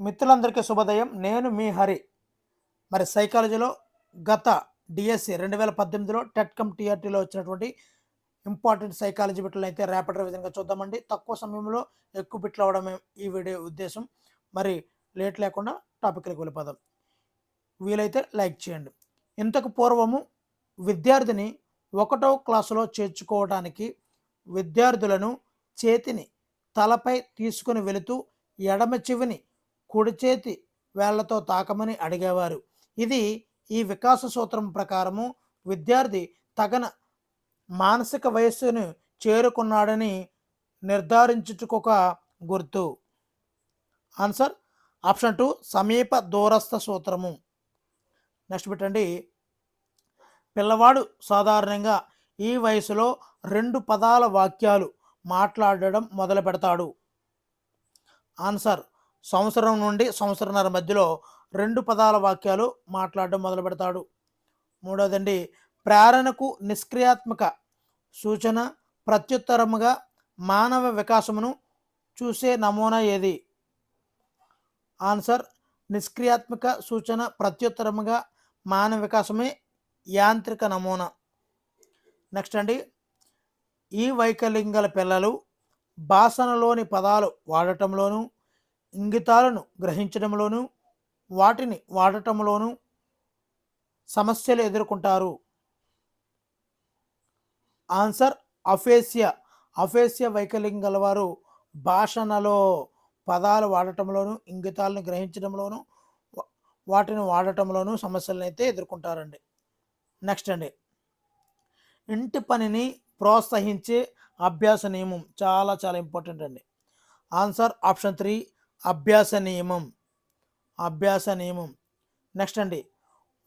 మిత్రులందరికీ శుభోదయం. నేను మీ హరి. మరి సైకాలజీలో గత డిఎస్సి రెండు వేల పద్దెనిమిదిలో టెట్కమ్ టీఆర్టీలో వచ్చినటువంటి ఇంపార్టెంట్ సైకాలజీ బిట్లను అయితే ర్యాపిడ్ విధంగా చూద్దామండి. తక్కువ సమయంలో ఎక్కువ బిట్లు అవడమే ఈ వీడియో ఉద్దేశం. మరి లేట్ లేకుండా టాపిక్లకు వెళ్ళిపోదాం. వీలైతే లైక్ చేయండి. ఇంతకు పూర్వము విద్యార్థిని ఒకటో క్లాసులో చేర్చుకోవడానికి విద్యార్థులను చేతిని తలపై తీసుకుని వెళుతూ ఎడమ చెవిని కుడి చేతి వేళ్ళతో తాకమని అడిగేవారు. ఇది ఈ వికాస సూత్రం ప్రకారము విద్యార్థి తగన మానసిక వయస్సును చేరుకున్నాడని నిర్ధారించుటకొక గుర్తు. ఆన్సర్ ఆప్షన్ టూ సమీప దూరస్థ సూత్రము. నెక్స్ట్ పెట్టండి. పిల్లవాడు సాధారణంగా ఈ వయసులో రెండు పదాల వాక్యాలు మాట్లాడడం మొదలు పెడతాడు ఆన్సర్ సంవత్సరం నుండి సంవత్సరంన్నర మధ్యలో రెండు పదాల వాక్యాలు మాట్లాడడం మొదలు పెడతాడు. మూడవదండి ప్రేరణకు నిష్క్రియాత్మక సూచన ప్రత్యుత్తరముగా మానవ వికాసమును చూసే నమూనా ఏది? ఆన్సర్ నిష్క్రియాత్మక సూచన ప్రత్యుత్తరముగా మానవ వికాసమే యాంత్రిక నమూనా. నెక్స్ట్ అండి ఈ వైకల్యం గల పిల్లలు భాషణలోని పదాలు వాడటంలోనూ ఇంగితాలను గ్రహించడంలోనూ వాటిని వాడటంలోనూ సమస్యలు ఎదుర్కొంటారు. Answer aphasia. అఫేసియా వైకల్యం గలవారు భాషణలో పదాలు వాడటంలోనూ ఇంగితాలను గ్రహించడంలోనూ వాటిని వాడటంలోనూ సమస్యలను అయితే ఎదుర్కొంటారండి. నెక్స్ట్ అండి. ఇంటి పనిని ప్రోత్సహించే అభ్యాస నియమం చాలా చాలా ఇంపార్టెంట్ అండి. Answer option three. అభ్యాస నియమం అభ్యాస నియమం. నెక్స్ట్ అండి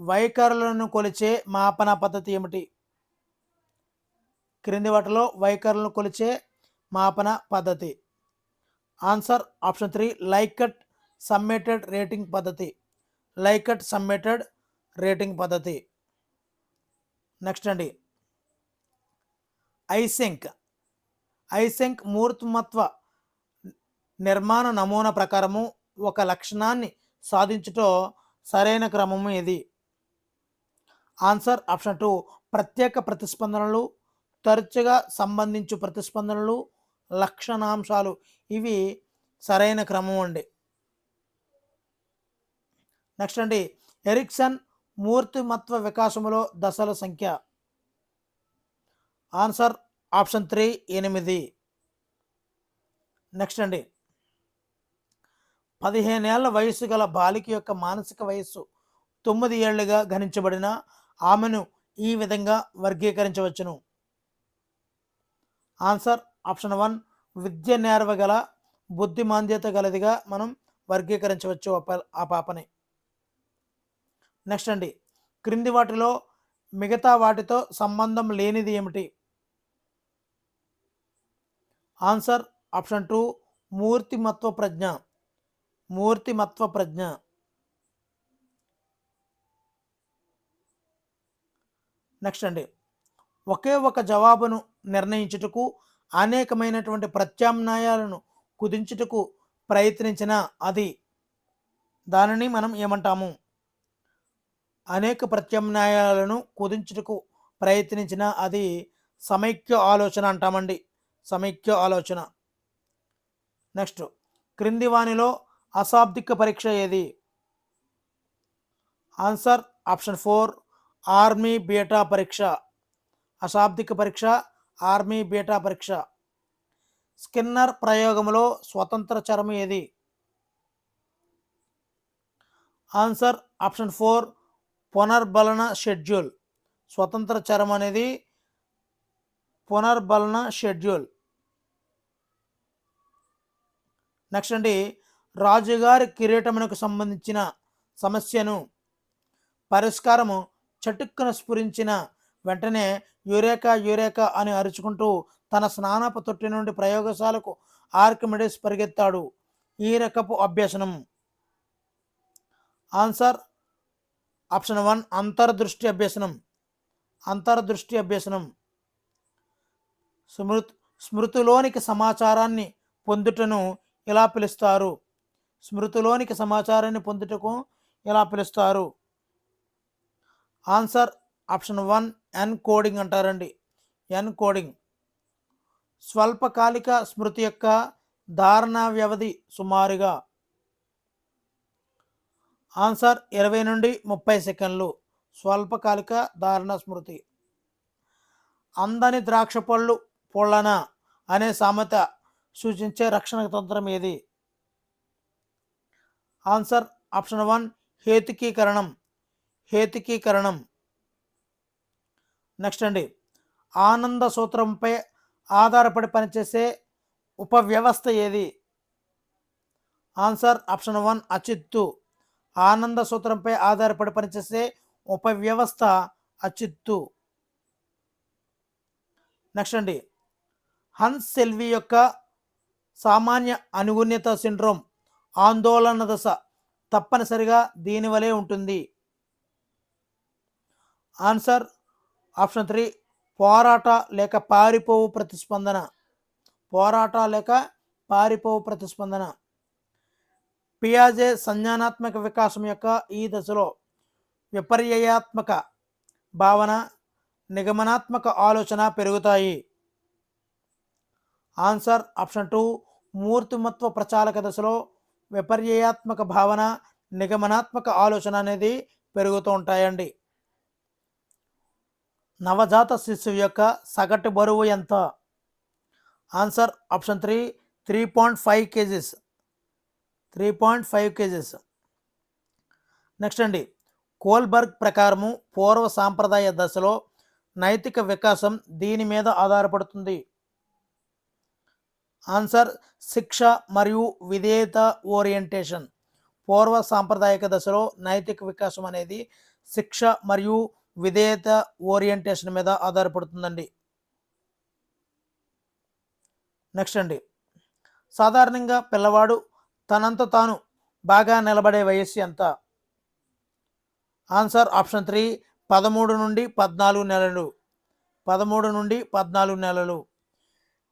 వైఖరులను కొలిచే మాపన పద్ధతి ఏమిటి? క్రింది వాటిలో వైఖరులను కొలిచే మాపన పద్ధతి. Answer option three Likert summated rating పద్ధతి. లైకట్ సమ్మేటెడ్ రేటింగ్ పద్ధతి. నెక్స్ట్ అండి ఐసెంక్ ఐసెంక్ మూర్తమత్వ నిర్మాణ నమూనా ప్రకారము ఒక లక్షణాన్ని సాధించుటో సరైన క్రమము ఇది ఆన్సర్ ఆప్షన్ టూ. ప్రత్యేక ప్రతిస్పందనలు తరచుగా సంబంధించు ప్రతిస్పందనలు లక్షణాంశాలు. ఇవి సరైన క్రమం అండి. నెక్స్ట్ అండి. ఎరిక్సన్ మూర్తిమత్వ వికాసములో దశల సంఖ్య. ఆన్సర్ ఆప్షన్ త్రీ ఎనిమిది. నెక్స్ట్ అండి. పదిహేనేళ్ళ వయసు గల బాలిక యొక్క మానసిక వయస్సు తొమ్మిది ఏళ్ళుగా గణించబడిన ఆమెను ఈ విధంగా వర్గీకరించవచ్చును. ఆన్సర్ ఆప్షన్ వన్ విద్య నేర్వగల బుద్ధిమాంద్యత గలదిగా మనం వర్గీకరించవచ్చు ఆ ఆ పాపని. నెక్స్ట్ అండి క్రింది వాటిలో మిగతా వాటితో సంబంధం లేనిది ఏమిటి? ఆన్సర్ ఆప్షన్ టూ మూర్తిమత్వ ప్రజ్ఞ. మూర్తిమత్వ ప్రజ్ఞ. నెక్స్ట్ అండి. ఒకే ఒక జవాబును నిర్ణయించుటకు అనేకమైనటువంటి ప్రత్యామ్నాయాలను కుదించుటకు ప్రయత్నించిన అది దానిని మనం ఏమంటాము? అనేక ప్రత్యామ్నాయాలను కుదించుటకు ప్రయత్నించిన అది సమైక్య ఆలోచన అంటామండి. సమైక్య ఆలోచన. నెక్స్ట్ క్రింది వానిలో అశాబ్దిక పరీక్ష ఏది? Answer option four army beta పరీక్ష. అశాబ్దిక పరీక్ష ఆర్మీ బీటా పరీక్ష. స్కిన్నర్ ప్రయోగంలో స్వతంత్ర చరము ఏది? ఆన్సర్ ఆప్షన్ ఫోర్ పునర్బలన షెడ్యూల్. స్వతంత్ర చరం అనేది పునర్బలన షెడ్యూల్. నెక్స్ట్ అండి రాజుగారి కిరీటమునకు సంబంధించిన సమస్యను పరిష్కారము చటుక్కున స్ఫురించిన వెంటనే యురేకా యురేకా అని అరుచుకుంటూ తన స్నానపు తొట్టి నుండి ప్రయోగశాలకు ఆర్కిమిడిస్ పరిగెత్తాడు. ఈ రకపు అభ్యసనం. ఆన్సర్. ఆప్షన్ వన్ అంతర్దృష్టి అభ్యసనం. అంతర్దృష్టి అభ్యసనం. స్మృత్ స్మృతిలోనికి సమాచారాన్ని పొందుటను ఇలా పిలుస్తారు. స్మృతిలోనికి సమాచారాన్ని పొందుటకు ఎలా పిలుస్తారు? Answer option one encoding అంటారండి. Encoding. స్వల్పకాలిక స్మృతి యొక్క ధారణ వ్యవధి సుమారుగా. ఆన్సర్ ఇరవై నుండి ముప్పై సెకండ్లు. స్వల్పకాలిక ధారణ స్మృతి. అందని ద్రాక్ష పళ్ళు పొళ్ళన అనే సామెత సూచించే రక్షణ తంత్రం ఏది? ఆన్సర్ ఆప్షన్ వన్ హేతుకీకరణం. హేతుకీకరణం. నెక్స్ట్ అండి. ఆనంద సూత్రంపై ఆధారపడి పనిచేసే ఉపవ్యవస్థ ఏది? ఆన్సర్ ఆప్షన్ వన్ అచిత్తు. ఆనంద సూత్రంపై ఆధారపడి పనిచేసే ఉపవ్యవస్థ అచిత్తు. నెక్స్ట్ అండి. హన్స్ సెల్వి యొక్క సామాన్య అనుగుణ్యత సిండ్రోమ్ ఆందోళన దశ తప్పనిసరిగా దీని వలె ఉంటుంది. ఆన్సర్ ఆప్షన్ త్రీ పోరాట లేక పారిపోవు ప్రతిస్పందన. పోరాట లేక పారిపోవు ప్రతిస్పందన. పియాజే సంజ్ఞానాత్మక వికాసం యొక్క ఈ దశలో విపర్యయాత్మక భావన నిగమనాత్మక ఆలోచన పెరుగుతాయి. ఆన్సర్ ఆప్షన్ టూ మూర్తిమత్వ ప్రచాలక దశలో విపర్యయాత్మక భావన నిగమనాత్మక ఆలోచన అనేది పెరుగుతూ ఉంటాయండి. నవజాత శిశువు యొక్క సగటు బరువు ఎంత? Answer option three three point five kgs. Three point five kgs. Next అండి కోల్బర్గ్ ప్రకారము పూర్వ సాంప్రదాయ దశలో నైతిక వికాసం దీని మీద ఆధారపడుతుంది. ఆన్సర్ శిక్ష మరియు విధేయత ఓరియంటేషన్. పూర్వ సాంప్రదాయక దశలో నైతిక వికాసం అనేది శిక్ష మరియు విధేయత ఓరియంటేషన్ మీద ఆధారపడుతుందండి. నెక్స్ట్ అండి. సాధారణంగా పిల్లవాడు తనంత తాను బాగా నిలబడే వయస్సు ఎంత? ఆన్సర్ ఆప్షన్ త్రీ పదమూడు నుండి పద్నాలుగు నెలలు. పదమూడు నుండి పద్నాలుగు నెలలు.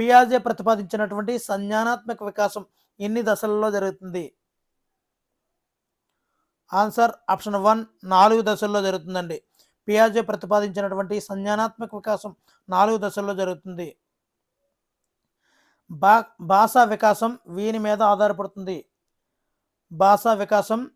పియాజే ప్రతిపాదించినటువంటి సంజ్ఞానాత్మక వికాసం ఎన్ని దశలలో జరుగుతుంది? ఆన్సర్ ఆప్షన్ వన్ నాలుగు దశల్లో జరుగుతుందండి. పియాజే ప్రతిపాదించినటువంటి సంజ్ఞానాత్మక వికాసం నాలుగు దశల్లో జరుగుతుంది. బా భాషా వికాసం వీని మీద ఆధారపడుతుంది. భాషా వికాసం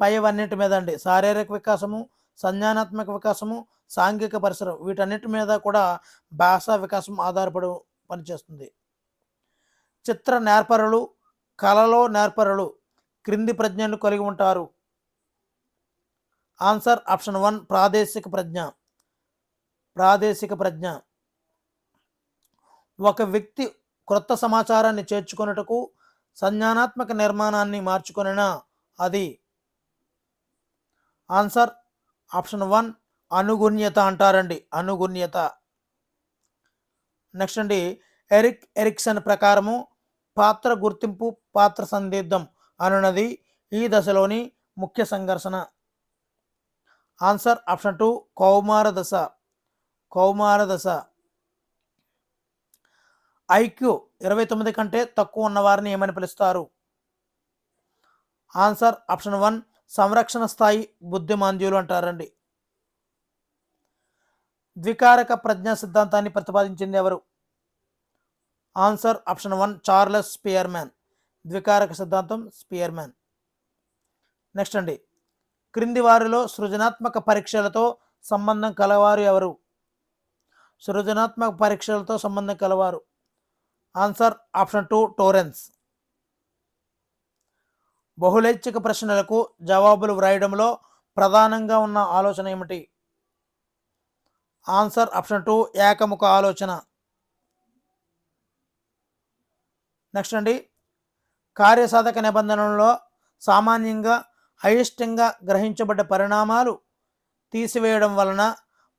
పైవన్నిటి మీద అండి. శారీరక వికాసము సంజ్ఞానాత్మక వికాసము సాంఘిక పరిసరం వీటన్నిటి మీద కూడా భాషా వికాసం ఆధారపడి పనిచేస్తుంది. చిత్ర నేర్పరులు కళలో నేర్పరులు క్రింది ప్రజ్ఞను కలిగి ఉంటారు. ఆన్సర్ ఆప్షన్ వన్ ప్రాదేశిక ప్రజ్ఞ. ప్రాదేశిక ప్రజ్ఞ. ఒక వ్యక్తి క్రొత్త సమాచారాన్ని చేర్చుకొనుటకు సంజ్ఞానాత్మక నిర్మాణాన్ని మార్చుకొనినా అది. ఆన్సర్ ఆప్షన్ వన్ అనుగుణ్యత అంటారండి. అనుగుణ్యత. నెక్స్ట్ అండి ఎరిక్ ఎరిక్సన్ ప్రకారము పాత్ర గుర్తింపు పాత్ర సందిగ్ధం అనున్నది ఈ దశలోని ముఖ్య సంఘర్షణ. ఆన్సర్ ఆప్షన్ టూ కౌమార దశ. కౌమార దశ. ఐక్యూ ఇరవై తొమ్మిది కంటే తక్కువ ఉన్నవారిని ఏమని పిలుస్తారు? ఆన్సర్ ఆప్షన్ వన్ సంరక్షణ స్థాయి బుద్ధిమాంద్యులు అంటారండి. ద్వికారక ప్రజ్ఞా సిద్ధాంతాన్ని ప్రతిపాదించింది ఎవరు? Answer option one Charles Spearman. ద్వికారక సిద్ధాంతం స్పియర్మ్యాన్. నెక్స్ట్ అండి. క్రింది వారిలో సృజనాత్మక పరీక్షలతో సంబంధం కలవారు ఎవరు? సృజనాత్మక పరీక్షలతో సంబంధం కలవారు. Answer option two Torrance. బహుళైచ్ఛిక ప్రశ్నలకు జవాబులు వ్రాయడంలో ప్రధానంగా ఉన్న ఆలోచన ఏమిటి? ఆన్సర్ ఆప్షన్ టూ ఏకముఖ ఆలోచన. నెక్స్ట్ అండి. కార్యసాధక నిబంధనలలో సామాన్యంగా అయిష్టంగా గ్రహించబడ్డ పరిణామాలు తీసివేయడం వలన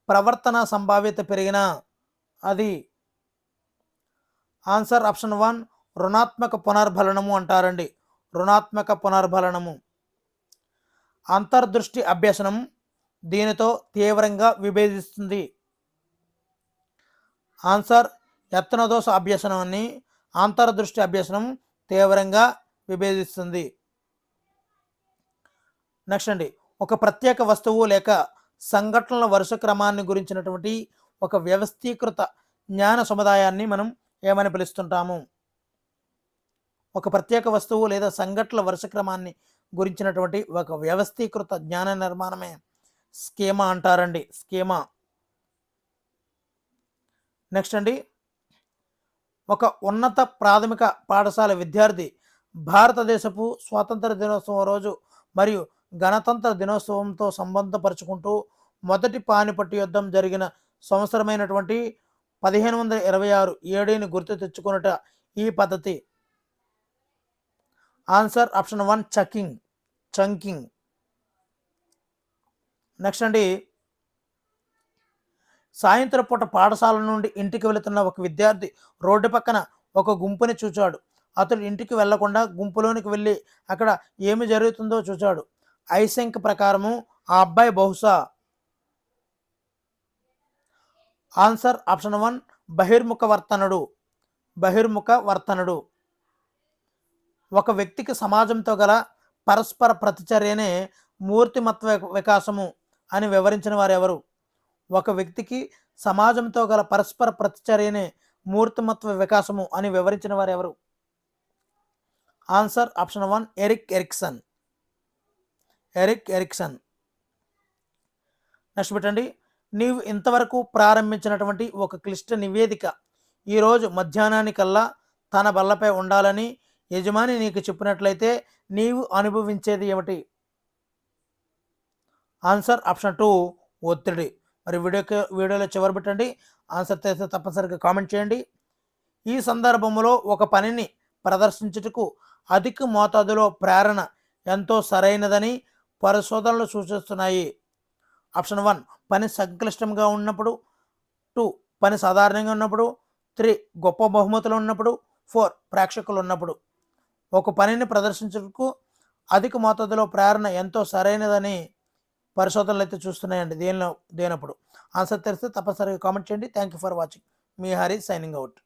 ప్రవర్తన సంభావ్యత పెరిగిన అది ఆన్సర్ ఆప్షన్ వన్ రుణాత్మక పునర్బలనము అంటారండి. రుణాత్మక పునర్బలనము అంతర్దృష్టి అభ్యసనం దీనితో తీవ్రంగా విభేదిస్తుంది. ఆన్సర్ యత్నదోష అభ్యసనాన్ని అంతర్దృష్టి అభ్యసనం తీవ్రంగా విభేదిస్తుంది. నెక్స్ట్ అండి ఒక ప్రత్యేక వస్తువు లేక సంఘటనల వరుస క్రమాన్ని గురించినటువంటి ఒక వ్యవస్థీకృత జ్ఞాన సముదాయాన్ని మనం ఏమని పిలుస్తుంటాము? ఒక ప్రత్యేక వస్తువు లేదా సంఘటనల వరుస క్రమాన్ని గురించినటువంటి ఒక వ్యవస్థీకృత జ్ఞాన నిర్మాణమే. స్కీమా అంటారండి స్కీమా. నెక్స్ట్ అండి ఒక ఉన్నత ప్రాథమిక పాఠశాల విద్యార్థి భారతదేశపు స్వాతంత్ర దినోత్సవం రోజు మరియు గణతంత్ర దినోత్సవంతో సంబంధపరుచుకుంటూ మొదటి పానిపట్టు యుద్ధం జరిగిన సంవత్సరమైనటువంటి పదిహేను వందల ఇరవై ఆరు ఏడీని గుర్తు తెచ్చుకున్నట ఈ పద్ధతి. Answer option one chunking chunking. Next అండి సాయంత్రం పూట పాఠశాల నుండి ఇంటికి వెళుతున్న ఒక విద్యార్థి రోడ్డు పక్కన ఒక గుంపుని చూచాడు. అతడు ఇంటికి వెళ్ళకుండా గుంపులోనికి వెళ్ళి అక్కడ ఏమి జరుగుతుందో చూచాడు. ఐసెంక్ ప్రకారము ఆ అబ్బాయి బహుశా ఆన్సర్ ఆప్షన్ వన్ బహిర్ముఖ వర్తనుడు బహిర్ముఖ వర్తనుడు ఒక వ్యక్తికి సమాజంతో గల పరస్పర ప్రతిచర్యనే మూర్తిమత్వ వికాసము. అని వివరించిన వారు ఎవరు ఒక వ్యక్తికి సమాజంతో గల పరస్పర ప్రతిచర్యనే మూర్తిమత్వ వికాసము అని వివరించిన వారు ఎవరు answer option one Erik Erikson. Erik Erikson. Next పెట్టండి. నీవు ఇంతవరకు ప్రారంభించినటువంటి ఒక క్లిష్ట నివేదిక ఈరోజు మధ్యాహ్నానికల్లా తన బల్లపై ఉండాలని యజమాని నీకు చెప్పినట్లయితే నీవు అనుభవించేది ఏమిటి? ఆన్సర్ ఆప్షన్ టూ ఒత్తిడి. మరి వీడియోకి వీడియోలో చివరి పెట్టండి. ఆన్సర్ తెలిస్తే తప్పనిసరిగా కామెంట్ చేయండి. ఈ సందర్భంలో ఒక పనిని ప్రదర్శించుటకు అధిక మోతాదులో ప్రేరణ ఎంతో సరైనదని పరిశోధనలు సూచిస్తున్నాయి. ఆప్షన్ వన్ పని సంక్లిష్టంగా ఉన్నప్పుడు. టూ పని సాధారణంగా ఉన్నప్పుడు. త్రీ గొప్ప బహుమతులు ఉన్నప్పుడు. ఫోర్ ప్రేక్షకులు ఉన్నప్పుడు. ఒక పనిని ప్రదర్శించుటకు అధిక మోతాదులో ప్రేరణ ఎంతో సరైనదని పరిశోధనలు అయితే చూస్తున్నాయండి. దేనిలో దేనప్పుడు? ఆన్సర్ తెలిస్తే తప్పనిసరిగా కామెంట్ చేయండి. థ్యాంక్ యూ ఫర్ వాచింగ్ మీ హరి సైనింగ్ అవుట్